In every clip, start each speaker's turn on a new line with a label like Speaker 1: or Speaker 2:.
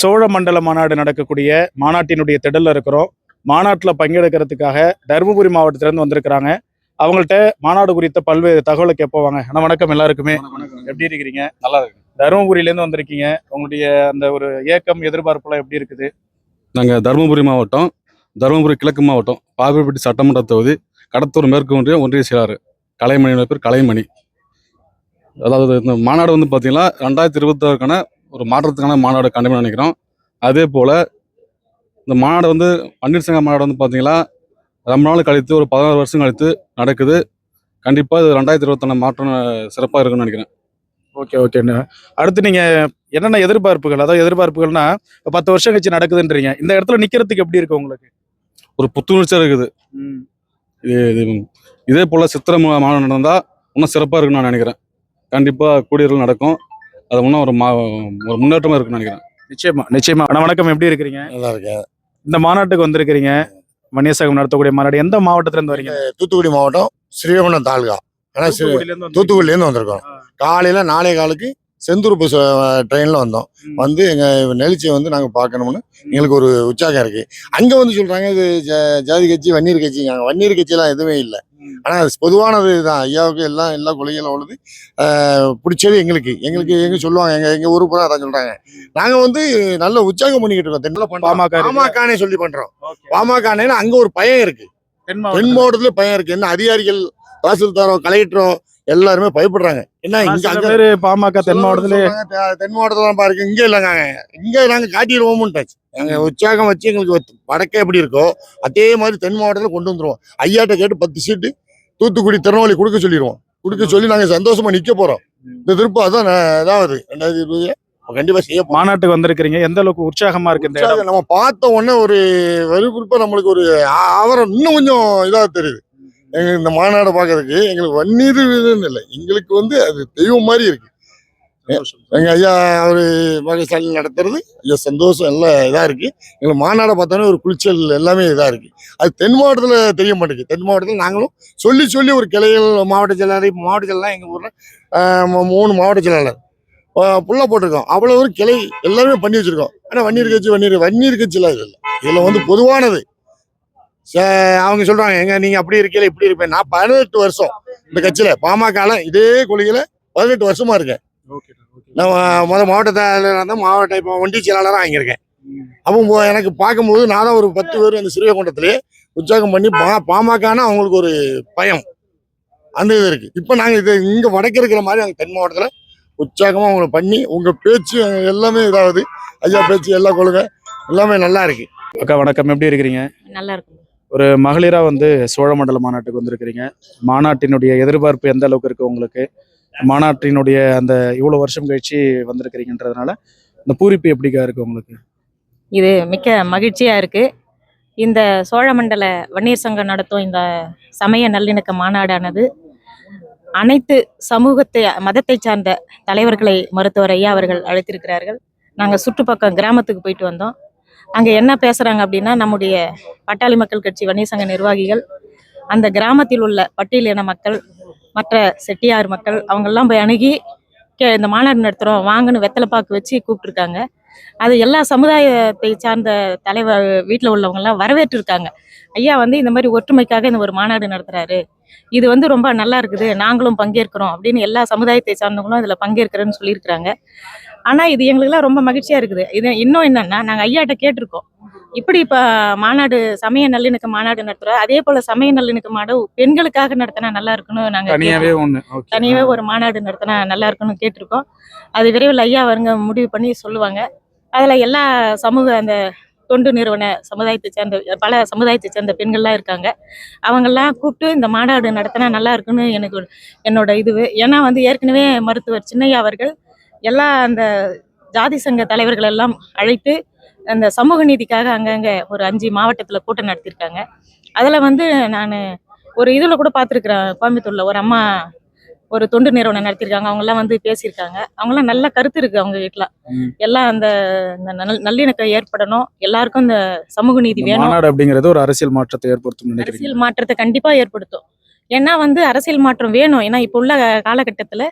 Speaker 1: சோழ மண்டல மாநாடு நடக்கக்கூடிய மாநாட்டினுடைய திடல்ல இருக்கிறோம். மாநாட்டில் பங்கெடுக்கிறதுக்காக தருமபுரி மாவட்டத்திலேருந்து வந்திருக்கிறாங்க. அவங்கள்ட்ட மாநாடு குறித்த பல்வேறு தகவலை கேட்போவாங்க அண்ணா வணக்கம் எல்லாருக்குமே. எப்படி இருக்கிறீங்க?
Speaker 2: நல்லா இருக்கு
Speaker 1: தருமபுரியிலேருந்து வந்திருக்கீங்க. உங்களுடைய அந்த ஒரு ஏக்கம் எதிர்பார்ப்புலாம் எப்படி இருக்குது?
Speaker 2: நாங்கள் தருமபுரி மாவட்டம் தருமபுரி கிழக்கு மாவட்டம் பாகல்பட்டி சட்டமன்ற தொகுதி கடத்தூர் மேற்கு ஒன்றிய ஒன்றிய செயலாளர் கலைமணி பேர் கலைமணி. அதாவது இந்த மாநாடு வந்து பார்த்தீங்கன்னா ரெண்டாயிரத்தி இருபத்தாறுக்கான ஒரு மாற்றத்துக்கான மாநாடு கண்டிப்பாக நினைக்கிறோம். அதே போல் இந்த மாநாடு வந்து பன்னீர் சங்க மாநாடு வந்து பார்த்தீங்கன்னா ரொம்ப நாள் கழித்து ஒரு பதினாறு வருஷம் கழித்து நடக்குது. கண்டிப்பாக இது ரெண்டாயிரத்தி இருபத்தொன்னு மாற்றம் சிறப்பாக இருக்குன்னு நினைக்கிறேன்.
Speaker 1: ஓகே ஓகேண்ணா அடுத்து நீங்க என்னென்ன எதிர்பார்ப்புகள்? அதாவது எதிர்பார்ப்புகள்னா இப்போ பத்து வருஷம் கழிச்சு நடக்குதுன்றீங்க. இந்த இடத்துல நிக்கிறதுக்கு எப்படி இருக்கு உங்களுக்கு?
Speaker 2: ஒரு புத்துணர்ச்சியாக இருக்குது. இது இது இதே போல் சித்திரை மாநாடு நடந்தால் இன்னும் சிறப்பாக இருக்குன்னு நான் நினைக்கிறேன். கண்டிப்பாக கூடியவர்கள் நடக்கும். அது இன்னும் ஒரு மா ஒரு முன்னேற்றமாக இருக்குன்னு நினைக்கிறேன்.
Speaker 1: நிச்சயமா நிச்சயமா. அண்ணா வணக்கம். எப்படி இருக்கிறீங்க?
Speaker 3: நல்லா இருக்கேன்
Speaker 1: இந்த மாநாட்டுக்கு வந்திருக்கிறீங்க. வன்னியசகம் நடத்தக்கூடிய மாநாடு. எந்த மாவட்டத்துல இருந்து வரீங்க
Speaker 3: தூத்துக்குடி மாவட்டம் ஸ்ரீவைகுண்டம் தாலுகா. ஆனால் ஸ்ரீ
Speaker 1: தூத்துக்குடியில இருந்து
Speaker 3: தூத்துக்குடியிலேருந்து வந்திருக்கோம். காலையில் நாளை காலுக்கு செந்தூர் பஸ் ட்ரெயினில் வந்தோம். வந்து எங்கள் நெளிச்சியை வந்து நாங்கள் பார்க்கணும்னு எங்களுக்கு ஒரு உற்சாகம் இருக்குது அங்கே வந்து சொல்கிறாங்க இது ஜ- ஜாதி கட்சி வன்னியர் கட்சிங்க வன்னியர் கட்சியெல்லாம் எதுவுமே இல்லை. ஆனால் அது பொதுவானது தான். ஐயாவுக்கு எல்லாம் எல்லா கொள்கைகளும் உள்ளது. பிடிச்சது எங்களுக்கு. எங்களுக்கு எங்க சொல்லுவாங்க எங்கள் எங்கள் ஊர் பூரா அதான் சொல்கிறாங்க நாங்கள் வந்து நல்ல உற்சாகம் பண்ணிக்கிட்டு இருக்கோம். தென்னில்
Speaker 1: பாமக இருக்கு.
Speaker 3: பாமகனே சொல்லி பண்ணுறோம்
Speaker 1: Okay.
Speaker 3: பாமகனே அங்கே ஒரு பயம் இருக்குது
Speaker 1: தென். மாவட்டத்துல.
Speaker 3: பயம் இருக்கு. என்ன அதிகாரிகள் தாசில்தாரோ கலெக்டரோ எல்லாருமே பயப்படுறாங்க. என்ன இங்க
Speaker 1: பேரு பாமக தென் மாவட்டத்துல
Speaker 3: தென் மாவட்டத்துல பாருங்க இங்க இல்லைங்க. இங்க நாங்க காட்டிடுவோம்ட்டாச்சு நாங்க உற்சாகம் வச்சு எங்களுக்கு வடக்கே எப்படி இருக்கோ அதே மாதிரி தென் மாவட்டத்துல கொண்டு வந்துருவோம். ஐயாட்ட கேட்டு பத்து சீட்டு தூத்துக்குடி திருநெல்வேலி கொடுக்க சொல்லிடுவோம். கொடுக்க சொல்லி நாங்க சந்தோஷமா நிக்க போறோம். இந்த திருப்பம் அதான் இதாவது ரெண்டாயிரத்தி இருபது கண்டிப்பா செய்ய.
Speaker 1: மாநாட்டுக்கு வந்திருக்கிறீங்க. எந்த அளவுக்கு உற்சாகமா இருக்கு
Speaker 3: நம்ம பார்த்த உடனே ஒரு வெறுப்புறுப்பா நம்மளுக்கு ஒரு ஆவரம் இன்னும் கொஞ்சம் இதா தெரியுது. எங்க இந்த மாநாடு பார்க்கறதுக்கு எங்களுக்கு வன்னீர் இதுன்னு இல்லை. எங்களுக்கு வந்து அது தெய்வம் மாதிரி இருக்கு. எங்க ஐயா அவரு மக ஸ்டாலின் நடத்துறது. ஐயா சந்தோஷம் எல்லாம் இதா இருக்கு. எங்களுக்கு மாநாடை பார்த்தோன்னே ஒரு குளிச்சல் எல்லாமே இதா இருக்கு. அது தென் மாவட்டத்துல தெரிய மாட்டேங்குது. தென் மாவட்டத்தில் நாங்களும் சொல்லி சொல்லி ஒரு கிளைகள் மாவட்ட செயலாளர் மாவட்ட செயலாளர் எங்க ஊர்ல மூணு மாவட்ட செயலாளர். புல்லா போட்டிருக்கோம். அவ்வளோ ஒரு கிளை எல்லாருமே பண்ணி வச்சிருக்கோம். ஆனால் வன்னீர் கட்சி வன்னீர் வன்னீர் கட்சிலாம் இது இல்லை. இதில் வந்து பொதுவானது. அவங்க சொல்றாங்க எங்க நீங்க அப்படி இருக்கீங்க இப்படி இருப்பேன் நான் பதினெட்டு வருஷம் இந்த கட்சியில பாமகல இதே கொள்கையில பதினெட்டு வருஷமா இருக்கேன். நான் முத மாவட்ட செயலாளராக இருந்தேன் மாவட்ட இப்போ ஒன்றிய செயலாளராக வாங்கியிருக்கேன். அப்போ எனக்கு பார்க்கும்போது நான் தான் ஒரு பத்து பேர் அந்த சிறுவைகுண்டத்திலே உற்சாகம் பண்ணி பா பாமகனா அவங்களுக்கு ஒரு பயம். அந்த இது இருக்கு. இப்போ நாங்கள் இது இங்கே வடக்கு இருக்கிற மாதிரி அங்கே தென் மாவட்டத்தில் உற்சாகமாக அவங்கள பண்ணி உங்கள் பேச்சு எல்லாமே இதாகுது. ஐயா பேச்சு எல்லா கொள்கை எல்லாமே நல்லா இருக்கு.
Speaker 1: அக்கா வணக்கம். எப்படி இருக்கிறீங்க?
Speaker 4: நல்லா இருக்கும்.
Speaker 1: ஒரு மகளிராக வந்து சோழ மண்டல மாநாட்டுக்கு வந்திருக்கிறீங்க. மாநாட்டினுடைய எதிர்பார்ப்பு எந்த அளவுக்கு இருக்குது உங்களுக்கு? மாநாட்டினுடைய அந்த இவ்வளோ வருஷம் கழிச்சு வந்திருக்கிறீங்கன்றதுனால இந்த பூரிப்பு எப்படிக்கா இருக்குது உங்களுக்கு?
Speaker 4: இது மிக்க மகிழ்ச்சியாக இருக்குது இந்த சோழமண்டல வன்னியர் சங்கம் நடத்தும் இந்த சமய நல்லிணக்க மாநாடானது அனைத்து சமூகத்தை மதத்தை சார்ந்த தலைவர்களை மருத்துவர் ஐயா அவர்கள் அழைத்திருக்கிறார்கள். நாங்கள் சுற்றுப்பக்கம் கிராமத்துக்கு போயிட்டு வந்தோம். அங்கே என்ன பேசுகிறாங்க அப்படின்னா நம்முடைய பட்டாளி மக்கள் கட்சி வன்னியசங்க நிர்வாகிகள் அந்த கிராமத்தில் உள்ள பட்டியலின மக்கள் மற்ற செட்டியார் மக்கள் அவங்கெல்லாம் போய் அணுகி கே இந்த மாநாடு நடத்துகிறோம் வாங்கன்னு வெத்தலைப்பாக்கு வச்சு கூப்பிட்ருக்காங்க அது எல்லா சமுதாயத்தை சார்ந்த தலைவர் வீட்டில் உள்ளவங்கெல்லாம் வரவேற்றிருக்காங்க. ஐயா வந்து இந்த மாதிரி ஒற்றுமைக்காக இந்த ஒரு மாநாடு நடத்துறாரு. இது வந்து ரொம்ப நல்லா இருக்குது. நாங்களும் பங்கேற்கிறோம் அப்படின்னு எல்லா சமுதாயத்தை சார்ந்தவங்களும் இதில் பங்கேற்கிறேன்னு சொல்லியிருக்கிறாங்க. ஆனால் இது எங்களுக்குலாம் ரொம்ப மகிழ்ச்சியாக இருக்குது. இது இன்னும் என்னன்னா நாங்கள் ஐயாட்ட கேட்டிருக்கோம். இப்படி இப்போ மாநாடு சமய நல்லிணக்க மாநாடு நடத்துகிறோம் அதே போல் சமய நல்லிணக்க மாநாடு பெண்களுக்காக நடத்தினா நல்லா இருக்குன்னு நாங்கள்
Speaker 1: தனியாவே ஒண்ணு. Okay.
Speaker 4: தனியாகவே ஒரு மாநாடு நடத்தினா நல்லா இருக்கும்னு கேட்டிருக்கோம். அது விரைவில் ஐயா வருங்க முடிவு பண்ணி சொல்லுவாங்க. அதில் எல்லா சமூக அந்த தொண்டு நிறுவன சமுதாயத்தை சேர்ந்த பல சமுதாயத்தை சேர்ந்த பெண்கள்லாம் இருக்காங்க. அவங்கெல்லாம் கூப்பிட்டு இந்த மாநாடு நடத்தினா நல்லா இருக்குன்னு எனக்கு என்னோட இதுவு ஏன்னா வந்து ஏற்கனவே மருத்துவர் சின்னையா அவர்கள் எல்லா அந்த ஜாதி சங்க தலைவர்கள் எல்லாம் அழைத்து அந்த சமூக நீதிக்காக அங்கங்கே ஒரு அஞ்சு மாவட்டத்தில் கூட்டம் நடத்தியிருக்காங்க அதில் வந்து நான் ஒரு இதில் கூட பார்த்துருக்குறேன் கோயம்புத்தூரில். ஒரு அம்மா ஒரு தொண்டு நிறுவனம் நடத்தியிருக்காங்க அவங்கெல்லாம் வந்து பேசியிருக்காங்க. அவங்கெல்லாம் நல்ல கருத்து இருக்கு அவங்க வீட்டில். எல்லாம் அந்த நல்லிணக்கம் ஏற்படணும். எல்லாருக்கும் இந்த சமூக நீதி வேணும்.
Speaker 1: அப்படிங்கிறது ஒரு அரசியல் மாற்றத்தை ஏற்படுத்தும்
Speaker 4: அரசியல் மாற்றத்தை கண்டிப்பா ஏற்படுத்தும். ஏன்னா வந்து அரசியல் மாற்றம் வேணும். ஏன்னா இப்போ உள்ள காலகட்டத்துல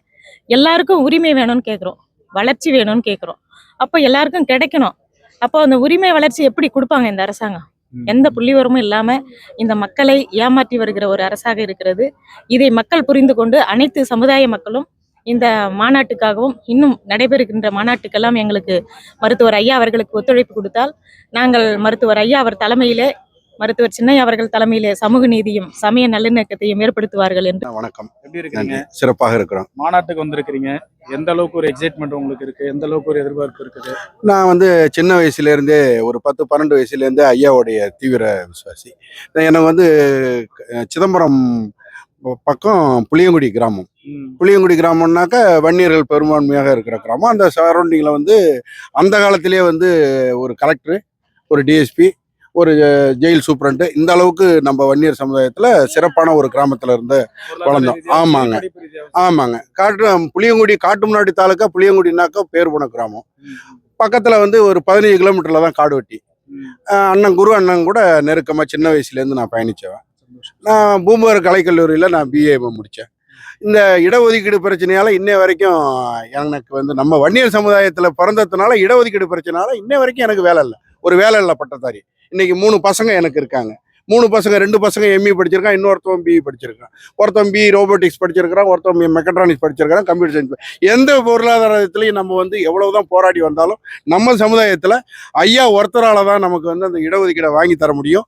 Speaker 4: எல்லாருக்கும் உரிமை வேணும்னு கேக்குறோம். வளர்ச்சி வேணும்னு கேக்குறோம். அப்போ எல்லாருக்கும் கிடைக்கணும். அப்போ அந்த உரிமை வளர்ச்சி எப்படி கொடுப்பாங்க இந்த அரசாங்கம். எந்த புள்ளிவரமும் இல்லாம இந்த மக்களை ஏமாற்றி வருகிற ஒரு அரசாக இருக்கிறது இதை மக்கள் புரிந்து கொண்டு அனைத்து சமுதாய மக்களும் இந்த மாநாட்டுக்காகவும் இன்னும் நடைபெறுகின்ற மாநாட்டுக்கெல்லாம் எங்களுக்கு மருத்துவர் ஐயா அவர்களுக்கு ஒத்துழைப்பு கொடுத்தால் நாங்கள் மருத்துவர் ஐயா அவர் தலைமையிலே மருத்துவர் சின்னையா அவர்கள் தலைமையிலே சமூக நீதியும் சமய நல்லிணக்கத்தையும் ஏற்படுத்துவார்கள் என்று.
Speaker 5: வணக்கம்.
Speaker 1: எப்படி இருக்கிறீங்க?
Speaker 5: நன்றி. சிறப்பாக இருக்கிறோம்.
Speaker 1: மாநாட்டுக்கு வந்திருக்கிறீங்க. எந்த அளவுக்கு ஒரு எக்ஸைட்மெண்ட் உங்களுக்கு இருக்கு? எந்த அளவுக்கு ஒரு எதிர்பார்ப்பு இருக்குது?
Speaker 5: நான் வந்து சின்ன வயசுலேருந்தே ஒரு பத்து பன்னெண்டு வயசுலேருந்தே ஐயாவுடைய தீவிர விசுவாசி. எனக்கு வந்து சிதம்பரம் பக்கம் புளியங்குடி கிராமம். புளியங்குடி கிராமம்னாக்க வன்னியர்கள் பெரும்பான்மையாக இருக்கிற கிராமம். அந்த சரௌண்டிங்கில் வந்து அந்த காலத்திலே வந்து ஒரு கலெக்டர் ஒரு டிஎஸ்பி ஒரு ஜெயில் சூப்பரண்ட். இந்த அளவுக்கு நம்ம வன்னியர் சமுதாயத்தில் சிறப்பான ஒரு கிராமத்தில் இருந்து வளர்ந்தோம். ஆமாங்க. ஆமாங்க. காட்டு புளியங்குடி காட்டுமுன்னாடி தாலுக்கா புளியங்குடினாக்கா பேர் போன கிராமம். பக்கத்தில் வந்து ஒரு பதினஞ்சு கிலோமீட்டரில் தான் காடு வெட்டி. அண்ணன் குரு அண்ணன் கூட நெருக்கமாக சின்ன வயசுலேருந்து நான் பயணித்தவன். நான் பூம்புகார் கலைக்கல்லூரியில் நான் பிஏ முடித்தேன் இந்த இடஒதுக்கீடு பிரச்சனையால இன்னை வரைக்கும் எனக்கு வந்து நம்ம வன்னியர் சமுதாயத்தில் பிறந்ததுனால இடஒதுக்கீடு பிரச்சனையால இன்னை வரைக்கும் எனக்கு வேலை இல்லை. ஒரு வேலை இல்லை பட்டதாரி. இன்னைக்கு மூணு பசங்க எனக்கு இருக்காங்க. மூணு பசங்க ரெண்டு பசங்க எம்இ படிச்சிருக்கான் இன்னொருத்தவன் பிஇ படிச்சிருக்கான். ஒருத்தன் பி ரோபோட்டிக்ஸ் படிச்சிருக்கிறான் ஒருத்தன் மெக்கட்ரானிக்ஸ் படிச்சிருக்கான் கம்ப்யூட்டர் சயின்ஸ் எந்த பொருளாதாரத்துலையும் நம்ம வந்து எவ்வளவுதான் போராடி வந்தாலும் நம்ம சமுதாயத்தில் ஐயா ஒருத்தரால் தான் நமக்கு வந்து அந்த இடஒதுக்கீடை வாங்கி தர முடியும்.